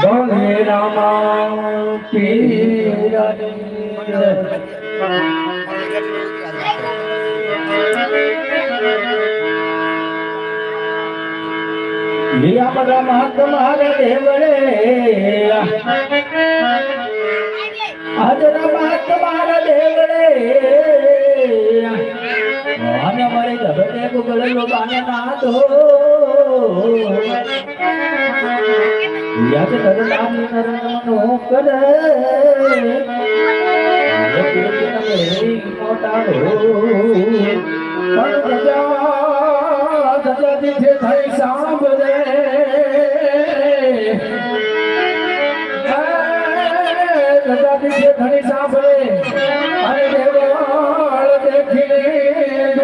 ગોલે રામા પીર લીલા બધા મહાત્મા દેવળે હાજરા મહાત્મા દેવળે અને મારે ગભરે ગુગળ બાને નાથો યાદ કર નામ નરનો કર થઈ સાંભળે. ગજા સાંભળે.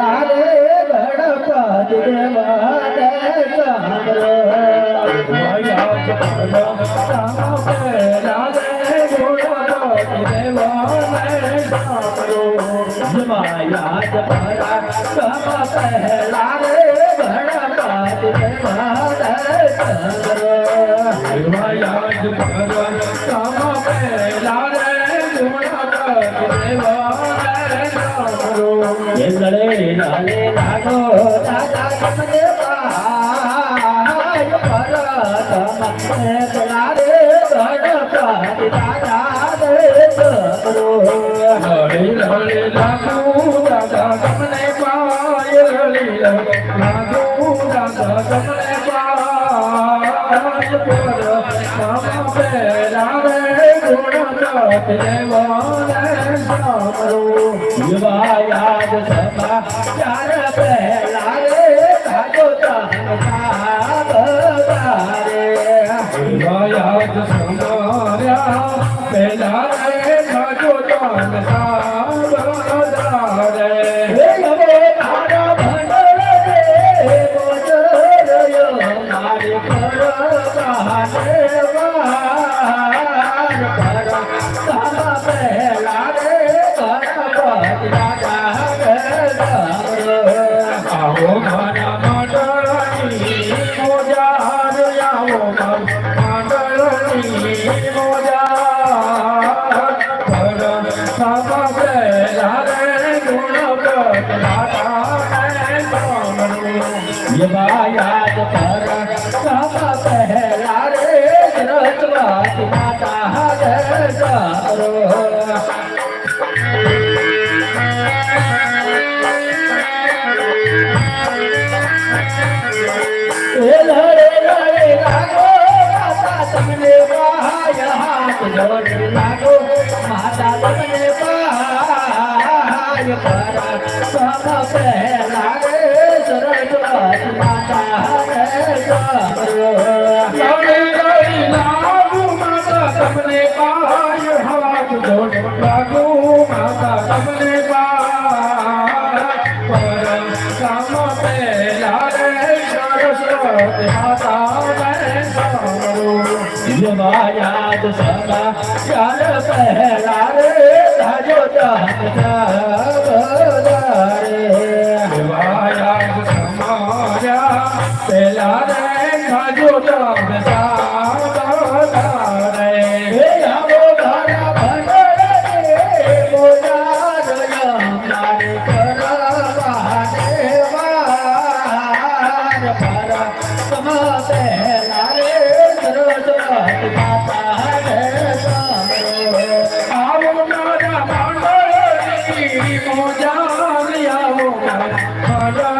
રે ગણપતિ દેવાને સાંભળો યવયજ પર તમ પહેલા રે ગણપતિ દેવાને સાંભળો યવયજ પર એંગળે નાલે લાગો દાદા તમને યુવાયાદ સભા ચાર પહેલા રે કાજો સાબરે યુવાયાદ સમાર્યા પહેલા રે કાજો તન Yeah. યવાયાદ સદા ચાર પહેરા રે સાજો તન মজা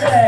Yeah.